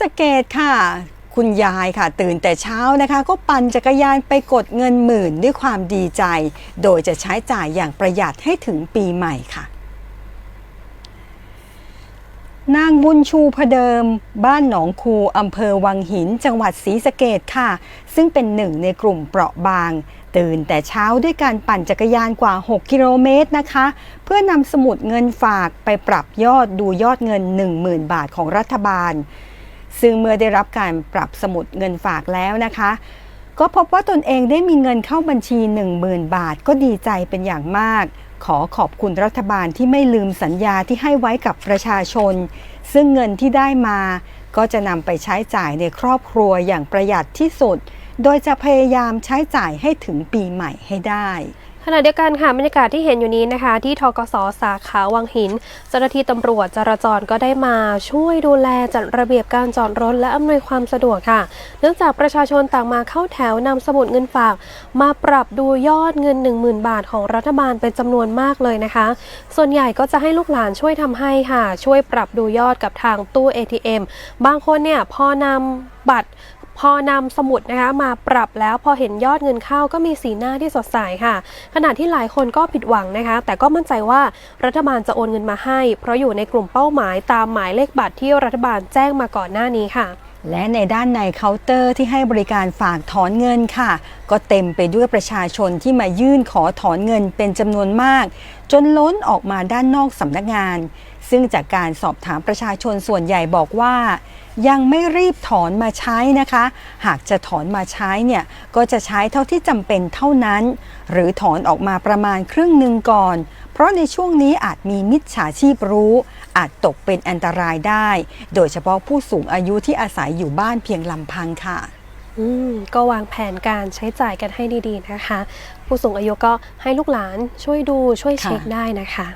สเกตค่ะ คุณยายค่ะ ตื่นแต่เช้านะคะ ก็ปั่นจักรยานไปกดเงินหมื่นด้วยความดีใจ โดยจะใช้จ่ายอย่างประหยัดให้ถึงปีใหม่ค่ะนางบุญชูพเดิม บ้านหนองคูอำเภอวังหินจังหวัดศรีสะเกดค่ะ ซึ่งเป็นหนึ่งในกลุ่มเปราะบาง ตื่นแต่เช้าด้วยการปั่นจักรยานกว่า 6 กิโลเมตรนะคะ เพื่อนำสมุดเงินฝากไปปรับยอดดูยอดเงิน 10,000 บาทของรัฐบาล ซึ่งเมื่อได้รับการปรับสมุดเงินฝากแล้วนะคะ ก็พบว่าตนเองได้มีเงินเข้าบัญชี 10,000 บาท ก็ดีใจเป็นอย่างมาก ขอขอบคุณรัฐบาลที่ไม่ลืมสัญญาที่ให้ไว้กับประชาชน ซึ่งเงินที่ได้มา ก็จะนำไปใช้จ่ายในครอบครัวอย่างประหยัดที่สุด โดยจะพยายามใช้จ่ายให้ถึงปีใหม่ให้ได้ ณะเดียวกันค่ะบรรยากาศที่เห็นอยู่นี้นะคะ ที่ทกสสาขาวังหิน เจ้าหน้าที่ตำรวจจราจรก็ได้มาช่วยดูแลจัดระเบียบการจอดรถและอำนวยความสะดวกค่ะ เนื่องจากประชาชนต่างมาเข้าแถวนำสมุดเงินฝาก มาปรับดูยอดเงิน 10,000 บาทของรัฐบาลเป็นจำนวนมากเลยนะคะ ส่วนใหญ่ก็จะให้ลูกหลานช่วยทำให้ค่ะ ช่วยปรับดูยอดกับทางตู้ ATM บางคนเนี่ยพอนำบัตร พอนำสมุดนะคะมาปรับแล้วพอเห็นยอดเงินเข้าก็มีสีหน้าที่สดใสค่ะ ขณะที่หลายคนก็ผิดหวังนะคะ แต่ก็มั่นใจว่ารัฐบาลจะโอนเงินมาให้ เพราะอยู่ในกลุ่มเป้าหมายตามหมายเลขบัตรที่รัฐบาลแจ้งมาก่อนหน้านี้ค่ะและในด้านในเคาน์เตอร์ที่ให้บริการฝากถอนเงินค่ะ ก็เต็มไปด้วยประชาชนที่มายื่นขอถอนเงินเป็นจำนวนมาก จนล้นออกมาด้านนอกสำนักงาน ซึ่งจากการสอบถามประชาชนส่วนใหญ่บอกว่า ยังไม่รีบถอนมาใช้นะคะ หากจะถอนมาใช้เนี่ยก็จะใช้เท่าที่จำเป็นเท่านั้น หรือถอนออกมาประมาณครึ่งหนึ่งก่อน เพราะในช่วงนี้อาจมีมิจฉาชีพรู้ อาจตกเป็นอันตรายได้ โดยเฉพาะผู้สูงอายุที่อาศัยอยู่บ้านเพียงลำพังค่ะ ก็วางแผนการใช้จ่ายกันให้ดีๆนะคะ ผู้สูงอายุก็ให้ลูกหลานช่วยดูช่วยเช็คค่ะได้นะคะ